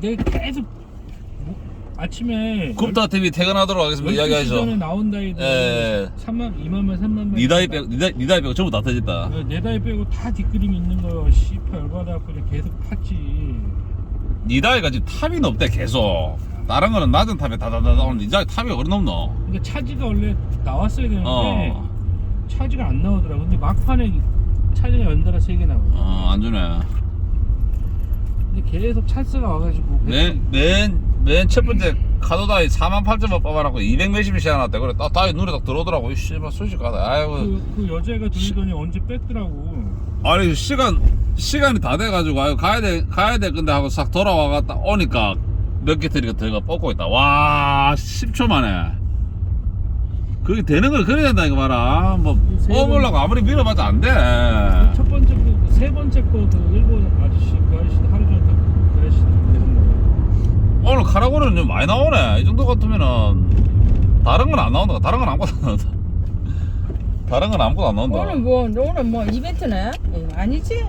내가 계속 뭐, 아침에 굽타 TV 퇴근하도록 하겠습니다. 12시 전에 이야기하죠. 나온다 해도 예. 3만 2만 발 3만 발 니다이 빼고 니 다이, 니 다이 빼고 전부 다 터졌다. 네, 내 다이 빼고 다 뒷그림 있는 거요 씨발 열받아갖고 그냥 계속 팠지 니 다이가 지금 탑이 높대 계속. 다른 거는 낮은 탑에 다다다다 오는 니다이 탑이 어디 높노? 그러니까 차지가 원래 나왔어야 되는데 어. 차지가 안 나오더라 근데 막판에 차지가 연달아 세 개 나와 어, 안 주네. 근데 계속 찬스가 와가지고 맨, 맨, 맨첫 번째 카도다이 4만 8천 원 뽑아놨고 200 몇십이 시간났대. 그래, 딱, 다이 눈에 딱 들어오더라고. 이 씨발, 순식하다. 아이고. 그, 그 여자애가 들더니 언제 뺐더라고 아니, 시간, 시간이 다 돼가지고, 아유, 가야 돼, 가야 돼. 근데 하고 싹 돌아와갔다 오니까 몇 개 들이가 들어가 뽑고 있다. 와, 10초 만에. 그게 되는 걸 그래야 된다, 이거 봐라. 뭐, 세 번- 뽑으려고 아무리 밀어봐도 안 돼. 첫 번째 거, 세 번째 거그 일본 아저씨 그 아저씨도 하루 종일 다- 그 아저씨도 계속 나와 오늘 카라고는 좀 많이 나오네. 이 정도 같으면은, 다른 건 안 나온다. 다른 건 아무것도 안 나온다. 다른 건 아무것도 안 나온다. 오늘 뭐 오늘 뭐 이벤트네? 예, 아니지?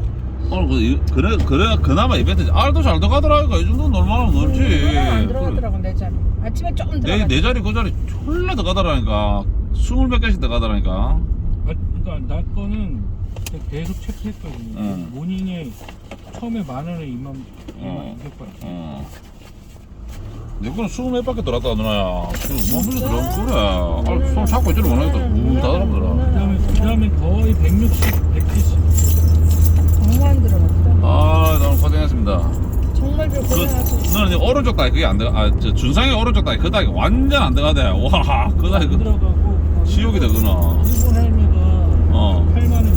오늘 그, 이- 그래, 그래, 그나마 이벤트, 알도 잘 들어가더라니까. 이 정도는 얼마나 넓지. 오늘 안 들어가더라고 내 자리. 아침에 조금 내, 들어가. 내 자리 그 자리 졸라 들어가더라니까. 스물 몇 개씩 들어가더라니까. 아, 그러니까 나 거는 계속 체크했거든요. 응. 모닝에 처음에 만 원에 2만 어. 2만 200번. 어. 내 거는 스물 몇 바퀴 들어갔다, 누나야. 지금 뭐 멀리 들어가, 그래. 아, 손 잡고 있지를 못하겠다. 우, 다 들어가더라. 그다음에 그다음에 거의 160, 170. 정말 안 들어갔다. 아, 너무 고생했습니다. 정말 별 그, 고생하셨어. 너는 이제 오른쪽 다리 그게 안 들어가, 아, 저 준상의 오른쪽 다리 그 다리 완전 안 들어가대. 와, 그 다리 안 그, 들어가고 지옥이다, 그나. 일본 할매가 어. 8만 원.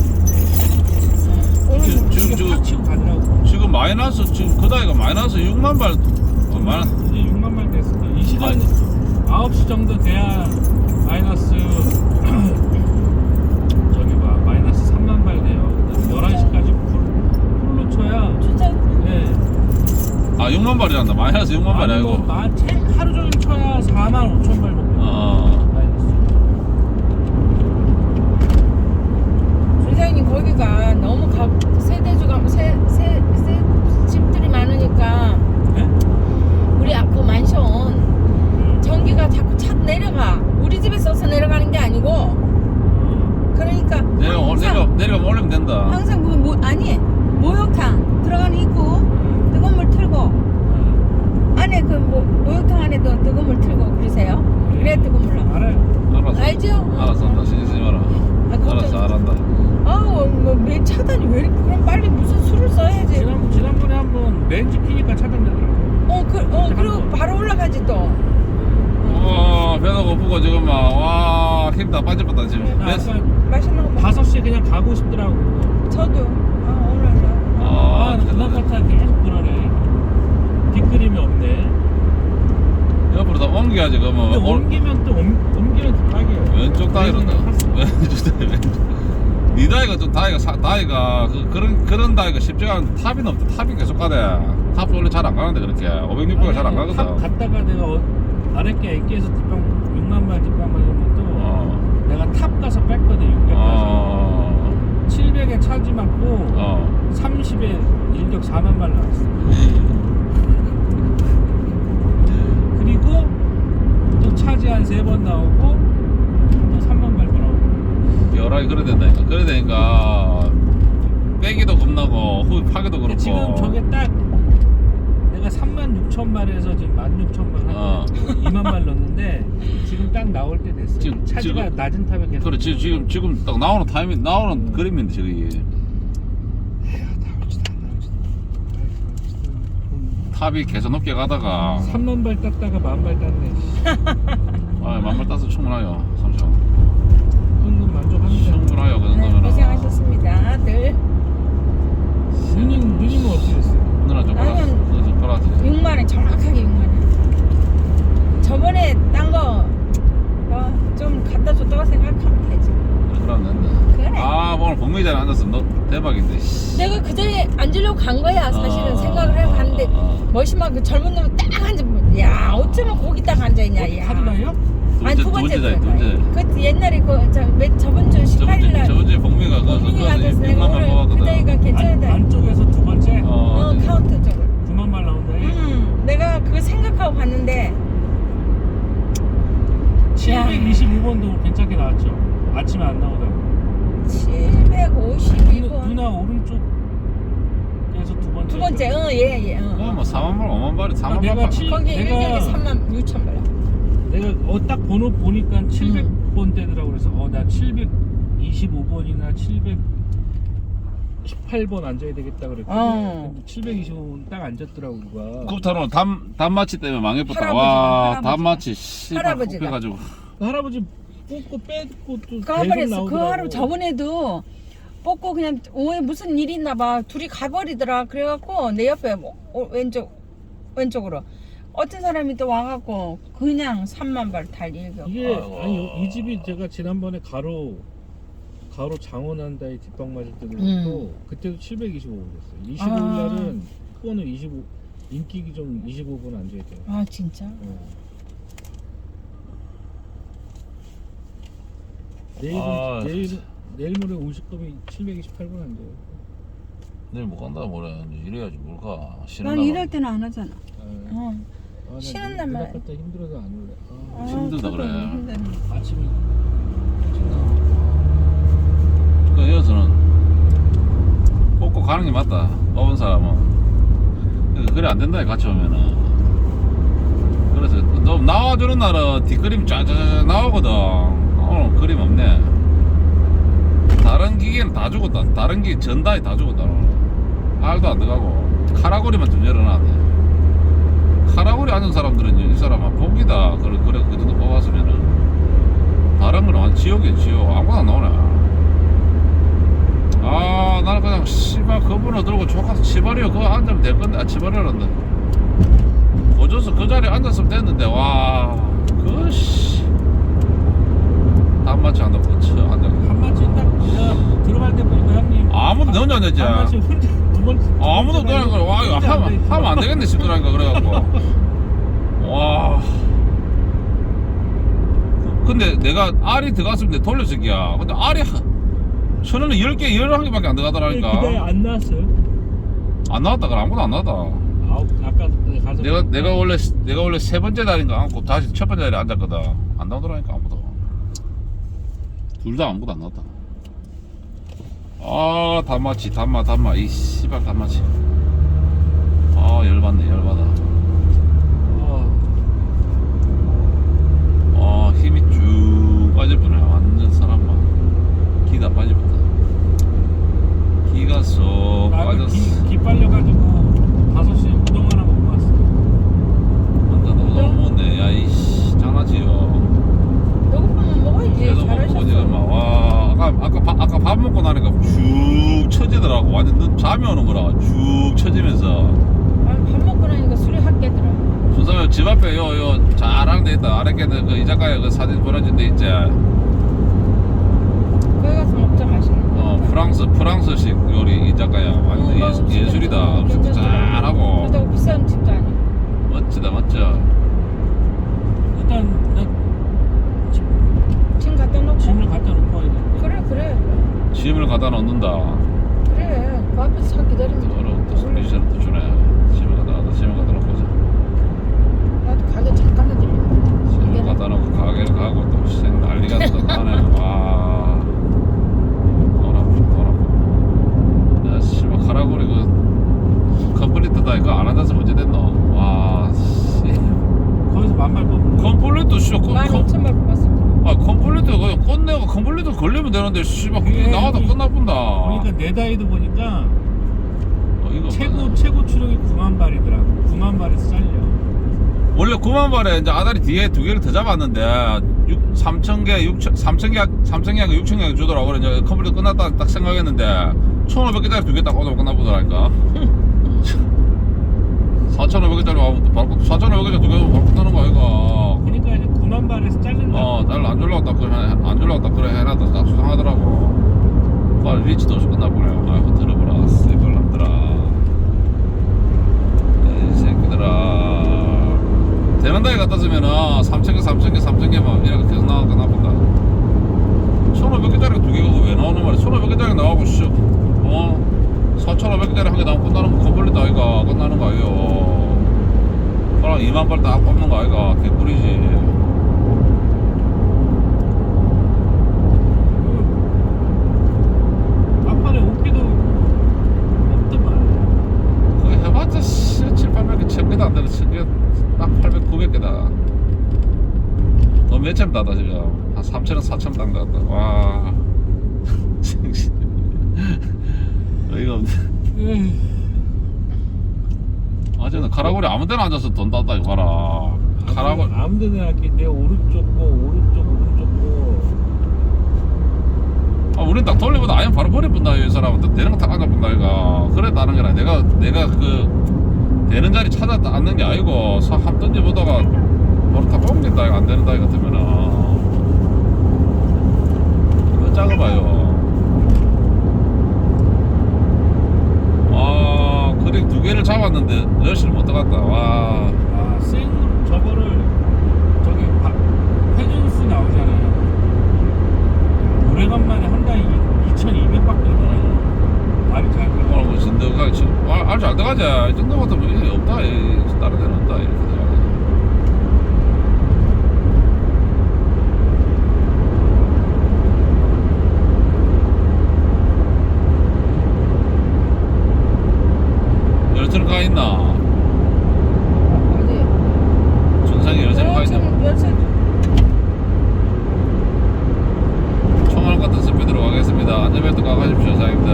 지금, 지금, 지금, 팍 치고 가더라고. 지금 마이너스 지금 그 다이가 마이너스 6만 발 어, 마이너스 이제 6만 발 됐을 때이 시간 아니. 9시 정도 돼야 마이너스 저기 봐 마이너스 3만 발 돼요. 11시까지 풀, 풀로 쳐야 진짜 네. 아 6만 발이란다 마이너스 6만 발이 아니 뭐 아니고 마, 제, 하루 종일 쳐야 4만 5천 발 먹고 어 마이너스. 준사님 거기가 너무 가 세대주가 세세 세 집들이 많으니까 네? 우리 아그 만션 전기가 자꾸 착 내려가. 우리 집에 써서 내려가는 게 아니고 그러니까 내려 내려 내려 올리면 된다 항상 뭐, 뭐 아니 목욕탕 들어가는 입구 뜨거운 물 틀고 안에 그 뭐, 목욕탕 안에도 뜨거운 물 틀고 그러세요? 그래 뜨거운 물 나와. 알아요. 알았어 알죠? 알았어 나 신경 쓰지 마라 아, 걱정- 알았어 알았다 아우 뭐매 차단이 왜 이렇게 그럼 빨리 무슨 술을 써야지. 지난 지난번에 한번 렌즈 피니까 차단되더라고. 어, 그, 어 그리고 바로 올라가지 또. 와 배도 고프고 지금 막와힘 다 빠져버렸다 지금 나 몇- 아까 맛있는 거 먹. 5시에 그냥 가고 싶더라고. 저도. 아 오늘 나. 아, 아, 그날 같아 계속 그러네. 뒷그림이 없네. 옆으로 다 옮겨야지 근데 그러면 올- 옮기면 또 옮, 옮기면 또 딱이에요. 왼쪽 다이로다 왼쪽 다이 왼쪽 니 다이가 좀 다이가 사, 다이가 그, 그런 그런 다이가 쉽지가 않은데 탑이 높대 탑이 계속 가대 탑 원래 잘 안 가는데 그렇게 500, 600가 잘안탑 가거든 갔다가 내가 어, 아랫게 애기에서 뒷방 6만 발 뒷방 가면 또 어. 내가 탑 가서 뺐거든 600 가서 어. 700에 차지 맞고 어. 30에 일격 4만 발 나왔어. 그리고 또 차지 한 세 번 나오고 또 3만 발 나오고. 여락이 그래 된다니까 그래 되니까 빼기도 겁나고 후 파기도 근데 그렇고 지금 저게 딱 내가 3만 6천 발에서 지금 1만 6천 발 어. 한 2만 발 넣었는데 지금 딱 나올 때 됐어. 지금- 차지가 지금- 낮은 탑에 계속. 그렇지 지금 지금 딱 나오는 타이밍 나오는 그림인데 저기 나올지도 안 나올지도. 탑이 계속 높게 가다가 3만 발 땄다가 만발 땄네. 아 만발 따서 충분하요 삼촌 현금 만족합니다. 충분하요 그 네, 정도면 고생하셨습니다. 늘 누님 누님은 어떻게 됐어요? 누나 좀 나는- 너좀 빨아 6만 원 정확하게 6만 원. 저번에 딴 거 뭐 좀 갖다 줬다고 생각하면 되지. 그러면 된다 그래. 아 오늘 복미 자리에 앉았으면 너 대박인데 씨. 내가 그 자리에 앉으려고 간 거야 사실은 어, 생각을 하고 어, 갔는데 어, 어. 멋있만 그 젊은 놈이 딱 앉아 야 어쩌면 거기 딱 앉아있냐 어디 야 카드나요? 두 아니 두 번째 자리 두 번째 그 옛날에 그저 저번 주 저번 18일 주날 저번 주에 복미가 가서 거기서 가서 6만 내가 발 오늘 그 자리가 안, 괜찮다 안쪽에서 두 번째 어, 어 네. 카운트 쪽으로 9만 발 나온다. 음 하고 갔는데 722번도 괜찮게 나왔죠. 아침에 안 나오다가. 누나, 752번 누나 오른쪽에서 두 번째. 두 번째 어 예예 그거 어. 뭐 4만 발 5만 발이 4만 내가 발 칠- 거기 내가- 일격에 3만 6천 발 내가 어, 딱 번호 보니까 음. 700번대더라고 그래서 어 나 725번이나 718번 앉아야 되겠다 그랬거든. 어. 근데 725번 딱 앉았더라고 누가. 굽타로는 담, 단마치 때문에 망해버렸다 와 할아버지. 단마치 씨발 할아버지가. 굽혀가지고 그 할아버지 뽑고 빼고 또그 계속 가버렸어 그 나오더라고. 하루 저번에도 뽑고 그냥 오해 무슨 일이 있나 봐 둘이 가버리더라 그래갖고 내 옆에 뭐, 어, 왼쪽 왼쪽으로 어떤 사람이 또 와갖고 그냥 3만 발 달리고 이게 아이고. 아니 요- 이 집이 제가 지난번에 가로 가로 장원한다에 뒷방 맞을 때도 음. 그렇고 그때도 725번이었어요. 25일 아. 날은 그거는 25 인기 기종 25분 앉아야 돼요. 아 진짜 어. 내일 아, 내일 내일 모레 오실 거면 728분 앉아요. 내일 못 간다 뭐래 이제 이래야지 뭘 가 쉬는 난날 이럴 때는 안 하잖아 아, 어. 아, 나 쉬는 눈- 날만. 눈 아팠다 힘들어서 안 올래. 아, 아, 힘들다 그래. 아침에 일찍 나와. 그 여기서는 뽑고 가는 게 맞다 뽑은 사람은 그러니까 그래 안 된다 같이 오면은 그래서 너 나와주는 날은 뒷그림 짜자자자 나오거든 오늘 그림 없네 다른 기계는 다 죽었다. 다른 기계 전단이 다 죽었다. 알도 안 들어가고. 카라고리만 좀 열어놨네 카라고리 앉은 사람들은 이 사람은 복이다. 그래 그래 그 정도 뽑았으면은. 다른 거는 지옥이야 지옥. 아무거나 안 나오네. 아 나는 그냥 씨발 그분을 들고 조카서 치바리어 그거 앉으면 될 건데. 아 치바리어란다 고조서 그 자리에 앉았으면 됐는데. 와그씨 단마치 한다고 그치 앉아 한마치 딱 내가 들어갈 때 보니까 형님 혼자 앉았지 한마치 혼자 두 번. 두 아무도 번째 너랑 와 이거 하면. 하면 안 되겠네 싶더라니까 그래갖고. 와. 근데 내가 알이 들어갔으면 내 돌려서기야. 근데 알이 천원에 10개 11개밖에 안 들어가더라니까. 그때 안 나왔어요? 안 나왔다 그래. 아무도 안 나왔다. 아홉 아까 가서 내가 내가 원래 내가 원래 세 번째 달인가? 앉고 다시 첫 번째 자리에 앉았거든. 안 나오더라니까 아무도. 둘 다 아무도 안 나왔다 아 단마치 단마 단마. 이 씨발 단마치. 아 열받네 열받아. 아, 아 힘이 쭉 빠질 뻔해 완전 사람만 기다 빠질 뻔다 기가 쏙 나도 빠졌어 기, 기 빨려가지고 다섯 시에 우동 하나 먹고 왔어. 완전 너무 먹었네 야이씨 장난치요 배고프면 먹어야지 계속 먹고 지금 잘하셨어 막와 아까 아까 밥, 아까 밥 먹고 나니까 쭉 처지더라고 완전 눈 잠이 오는 거라 쭉 처지면서 아, 밥 먹고 나니까 술이 확 깨더라 준삼이 집 앞에 요요 잘하는 데 있다 아랫게는 그그 사진 보내준 데 있지 거기 가서 먹자 맛있는 거. 어 프랑스 프랑스식 요리 이자카야. 완전 어, 예술, 예술이다. 좀 음식도. 잘하고. 그렇다고 비싼 집도 아니야. 멋지다 멋져. 일단 나짐 갖다 놓고? 짐을 갖다 놓고 와야 돼. 그래 그래. 짐을 갖다 놓는다. 그래 그 앞에서 잘 기다리면 돼. 어려운 또 미션을 또 주네. 짐을 갖다 놔 짐을 갖다 놓고 나도 가게 잠깐 짐을 갖다 놓고 가게를 가고 또생 난리가 또 나네 와 돌아보 돌아보 야 씨발 카라고리 그 컴플리트다 이거 안 앉아서 언제 됐노 와 씨. 거기서 만발 뽑는 거. 컴플리트 씨발 그, 만 컴, 오천 발 뽑았어 아 컴플리트 그냥 끝내고 컴플리트 걸리면 되는데 씨발 그게 나와도 우리- 끝나본다 그러니까 내 나이도 보니까 어, 이거 최고. 최고 추력이 9만 발이더라고. 9만 발에서 잘려. 원래 9만 발에 이제 아다리 뒤에 두 개를 더 잡았는데 6, 3천 개, 6천, 3천 개, 3천 개가 6천 개 주더라고. 그래 이제 컴퓨터 끝났다 딱 생각했는데 1,500개짜리 두 개딱 얻으면 끝나보더라니까. 4,500개짜리 와면 또 바로 4,500개짜리 두개 바로 끝나는 거 아이가. 그러니까 이제 9만 발에서 잘린다. 어, 나를 안 주려고 딱 그래, 안 주려고 딱 그래 해놨다 딱 수상하더라고. 빨리 리치도 없이 끝나버려. 아이고 들어보라, 씨발람들아. 이 새끼들아. 되는 다에 갖다 쓰면은 3,000개, 3,000개, 3,000개 막 이렇게 계속 나가 끝나본다. 1,500개짜리가 두 개가 왜 나오는 말이야? 1,500개짜리 나오고 씨, 어? 4,500개짜리 한 개 나오면 끝나는 거 컴플리트 아이가 끝나는 거 아니에요. 그럼 그럼 2만 발딱 뽑는 거 아이가 개꿀이지 그 앞판에 오피도 없더만. 그게 해봤자 7, 800개 1000개도 안 되는 1000개 딱 800, 900개다 너 몇점 따다 지금 한 3천 원 4천 딴것 같다. 와. 어이가 없네. 어제는 카라골이 아무 데나 앉아서 돈 땄다 이거 봐라. 카라골 아무 데나 할게. 내 오른쪽 거 오른쪽 오른쪽 거. 아, 우린 딱 돌리보다 아예 바로 버려본다 이 사람은. 되는 거다 앉아본다 이가 그래 다는 게 아니라 내가 내가 그 되는 자리 찾아 앉는 게 아니고 사- 한 던져보다가 바로 다 옮긴다 이거. 안 되는 다이 같으면은 이거 작아봐요. 아 그래 두 개를 잡았는데 열심히 못 들어갔다. 와. 아, 생 저거를 저기 바, 회전수 나오잖아요. 오래간만에 한 달에 2,200밖에 안 나요. 말이 잘 오늘 들어. 뭐 진드가 알잘 들어가자 이 정도 같으면 이게 없다. 이, 다른 데는 없다. 이렇게 들어 가 있나? 어디? 준상이 열차는 가 있나? 열쇠 총알 같은 스피드로 가겠습니다. 안전벨트 가가십시오, 사장님들.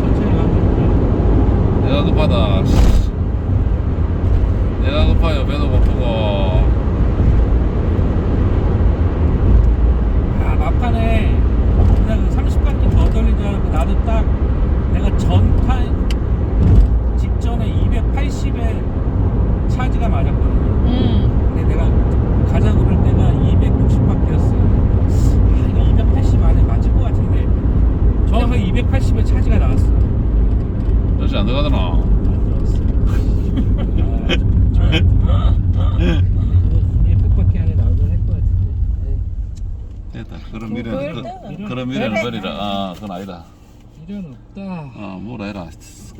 천천히 가면 내가 급하다. 씨. 내가 급해요. 배도 고프고. 아, 막판에 그냥 30바퀴 더 돌린 줄 알고 나도 딱 내가 전타 직전에 280에 차지가 맞았거든요. 음. 근데 내가 가자 그럴 때가 260바퀴였어. 아, 이거 280 안에 맞을 것 같은데. 정확하게 280에 차지가 나왔어. 열차 안 들어가더나. 안 들어왔어. 아, 저- 200바퀴 안에 나오긴 할것 같은데. 에이, 됐다. 그런 뭐 미래는, 그, 때. 그런 미래는 버리라. 아, 그건 아니다. 이런 없다. 어, 뭐라 해라.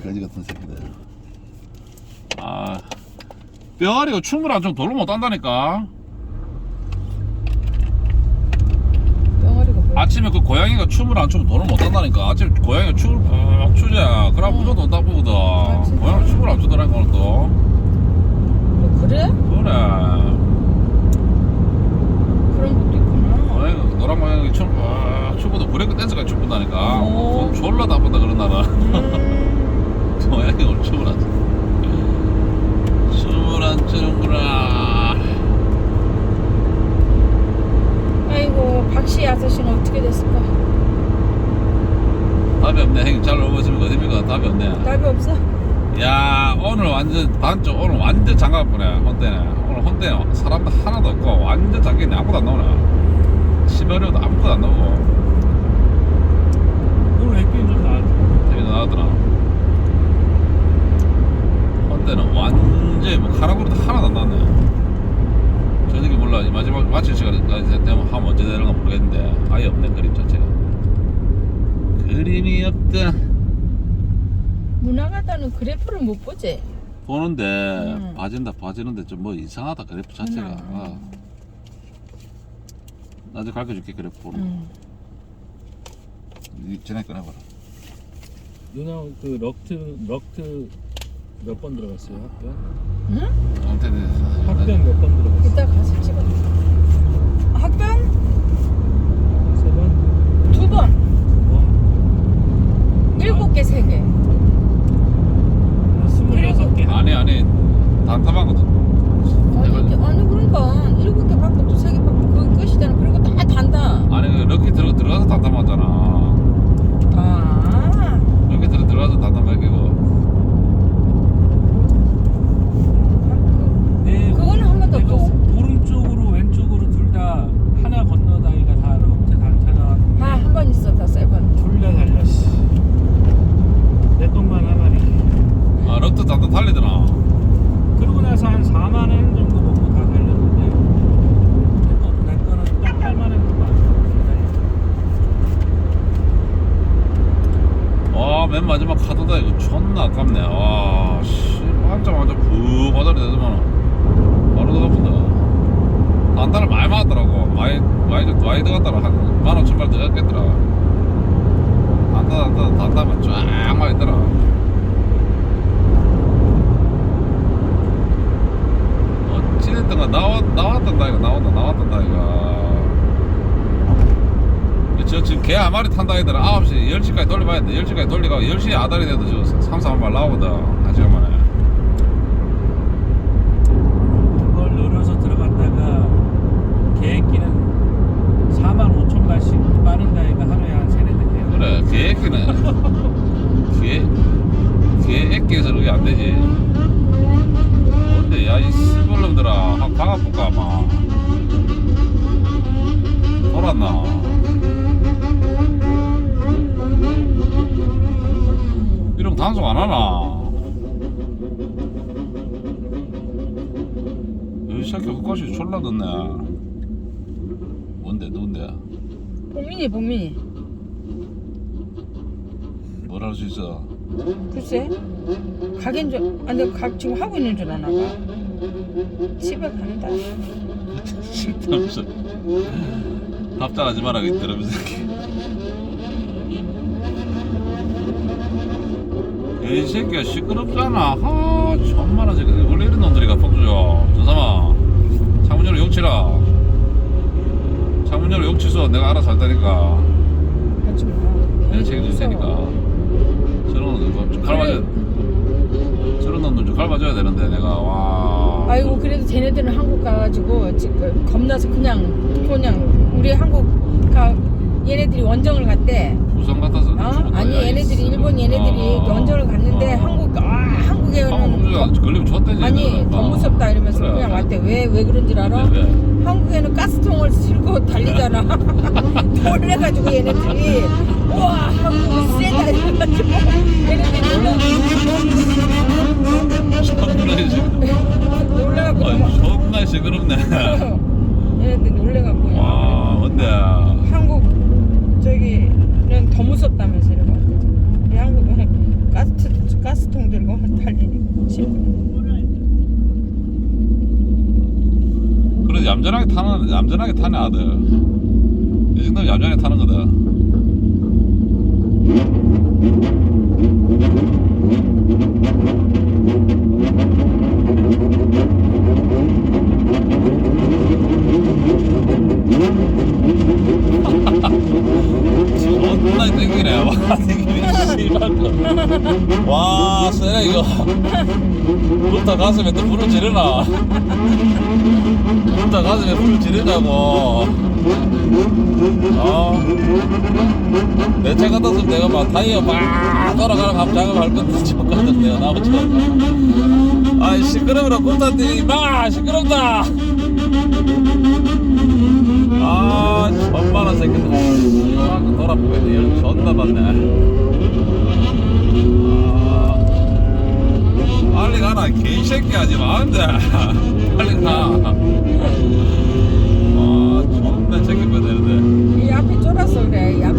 거지 같은 새끼들. 아. 뼈아리가 춤을 안좀 돌로 못 한다니까. 뭐야? 아침에 그 고양이가 춤을 안 추면 돈을 못 한다니까. 아침에 고양이가 춤을 막 추자. 그럼 응. 무조건 온다 보거든. 아? 고양이 춤을 안 추더라니까, 오늘 또. 뭐 그래? 그래. 그런 것도 있구나. 고양이가, 노란 고양이 춤을 막 추고도 춘다니까. 오. 돈 졸라 나쁜다, 그런 나라. 음. 고양이 오늘 춤을 안 추는구나. 아이고 박씨 아저씨는 어떻게 됐을까? 답이 없네. 형님 잘 있습니까? 어딥니까? 답이 없네. 답이 없어. 야 오늘 완전 반쪽 오늘 완전 장갑 보네 혼대네 오늘 혼대 사람도 하나도 없고 완전 장기네 아무도 안 나오네 시베리오도 아무것도 안 나오고 오늘 애끼는 좀 나왔지. 되게 나왔더라 혼대는 완전 뭐 카라구리도 하나도 안 나왔네 저녁에 몰라 이 마지막 마칠 시간까지 되면 하면 언제 되는 건 모르겠는데 아예 없네 그림 자체가 그림이 없다 문화가다는 그래프를 못 보지. 보는데 음. 봐진다 봐지는데 좀 뭐 이상하다 그래프 자체가 음. 아. 나중에 가르쳐줄게 그래프 보는 거 음. 이- 전에 꺼내봐라 누나 그 럭트 럭트 몇 번 들어갔어요 학변? 응? 아무튼 학변 몇번 들어갔어요? 이따 가서 찍어. 학변 세 번? 두 번, 두 번? 일곱 개, 세 개. 스물여섯 개. 아니 아니 단타하거든 아니, 이게- 아니 그러니까 일곱 개 받고 또 세 개 받고 그거 끝이잖아. 그리고 다 단다. 아니 그 럭키 들어 들어가서 단타 맞잖아 아, 럭키 들어 들어가서 단타 맞기고 네. 그거는 한 번도 내가 없었어. 오- 오른쪽으로 왼쪽으로 둘 다 하나 건너다니가 다 럭트 단타 나왔는데 아, 한 번 있어, 다 세 번. 둘다 달렸어. 내 것만 하나리. 아 럭트 단타 달리더나 그러고 나서 한 4만 원 정도 먹고 다 달렸는데 내, 거, 내 거는 딱 8만 원 정도 안 달렸어. 와맨 마지막 카드다 이거 존나 많이 들어갔더라 한 15,000발 들어갔겠더라 안다 안다 단다면 쫙 많이 있더라 어찌됐든 간 나왔, 나왔단다 이거 나왔다 나왔단다 이거 저 지금 개 한 마리 탄다 하더라. 9시 10시까지 돌려봐야 돼. 10시까지 돌리고 10시에 아다리 돼도 저 3, 4만 나오거든. 한 시간 만에. 그걸 늘어서 들어갔다가 계획기는 4만 5천 발씩 빠른 다 이거 하루에 한 세네 대 돼요. 그래 계획기는. 계획 계획기에서 그게 안 되지. 뭔데 야이 씨발놈들아. 확 박아볼까 아마. 돌았나 단속 안 하나? 이 새끼 헛것이 졸라 듣네. 뭔데 누군데? 복민이 복민이. 뭘 할 수 있어? 글쎄 가긴 줄 아니 가, 지금 하고 있는 줄 아나 봐. 집에 간다. 쓸데없어. 답장하지 마라 이러면서 이 새끼가 시끄럽잖아. 하 천만아 새끼 원래 이런 놈들이 가 폭주죠. 전삼아 창문 열어 욕치라. 창문 열어 욕치소. 내가 알아서 할 테니까. 하지 마 내가 책임질 테니까. 저런 놈들 좀 갈아줘야 저런 놈들 좀 갈아줘야 되는데 내가. 와. 아이고 그래도 쟤네들은 한국 가가지고 지금 겁나서 그냥 그냥 우리 한국 가 얘네들이 원정을 갔대 부산 같아서 어? 아니 얘네들이 일본 얘네들이 원정을 갔는데 한국 아 한국에는 한국에 걸리면 줬대지 아니. 더 어. 무섭다 이러면서 그래. 그냥 왔대 왜 왜 그런 줄 알아? 왜, 왜? 한국에는 가스통을 들고 달리잖아 놀래가지고 얘네들이 우와 한국은 세다 이래가지고 얘네들이 놀라- 도망- 존나 시끄럽네 얘네들 놀래갖고 와 뭔데 한국 저기는 더 무섭다면서 이래갖고 이 한국은 가스 가스통 들고 달리니까 지금 그래도 얌전하게 타는 타네 아들 이 정도면 얌전하게 타는 거다. 와 쎄네. 이거 부터 가슴에 또 불을 지르나 부터 가슴에 불을 지르냐고. 어? 내차 같았으면 내가 막 타이어 막 돌아가는 감 작업할 건데 쳤거든 내가 나부터 아이 시끄러워라 꼼짝들이 마 시끄럽다. 아 천만원 새끼들. 아, 열 존나 받네 아, 개새끼 하지 마는데. 빨리 가. 아, 존나 빼야 되는데. 이 앞에 쫄았어 그래. 이 앞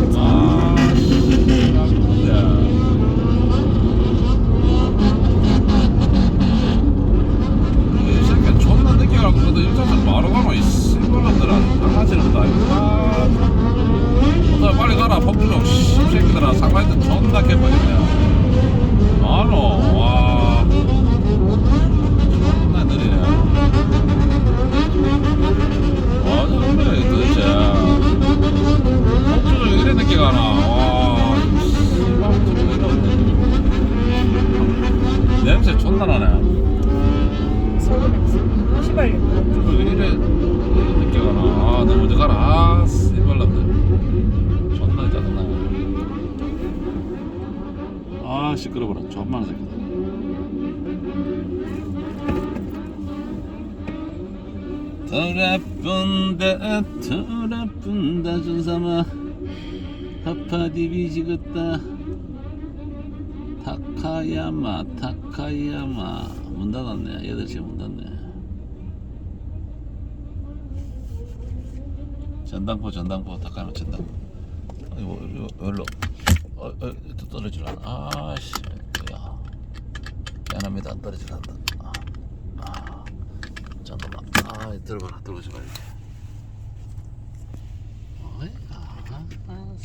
아 시끄러워라. 존나 새끼들 더라뿐다 더라뿐다 준삼아. 하파디비지겠다. 타카야마 타카야마. 문 닫았네. 8시에 문 닫네. 전당포 전당포. 타카야마 전당포. 아이고 이거 별로 어, 떨어지라. 아씨, 야, 미안합니다. 떨어지라. 아, 아, 잠깐만. 아, 들어가라, 들어가라 이제. 어이, 아, 아,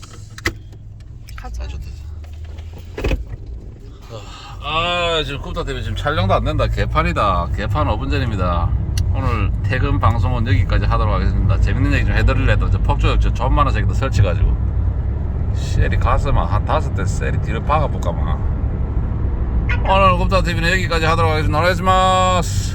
가자. 아, 지금 굽다 TV 지금 촬영도 안 된다. 개판이다. 개판 5분 전입니다. 오늘 퇴근 방송은 여기까지 하도록 하겠습니다. 재밌는 얘기 좀 해드릴래도 저 폭조역 저 전만한 새끼도 설치가지고. 셀이 가서만 한 다섯 대 셀이 뒤로 박아볼까 막 오늘 굽다 TV는 여기까지 하도록 하겠습니다. 알겠습니다.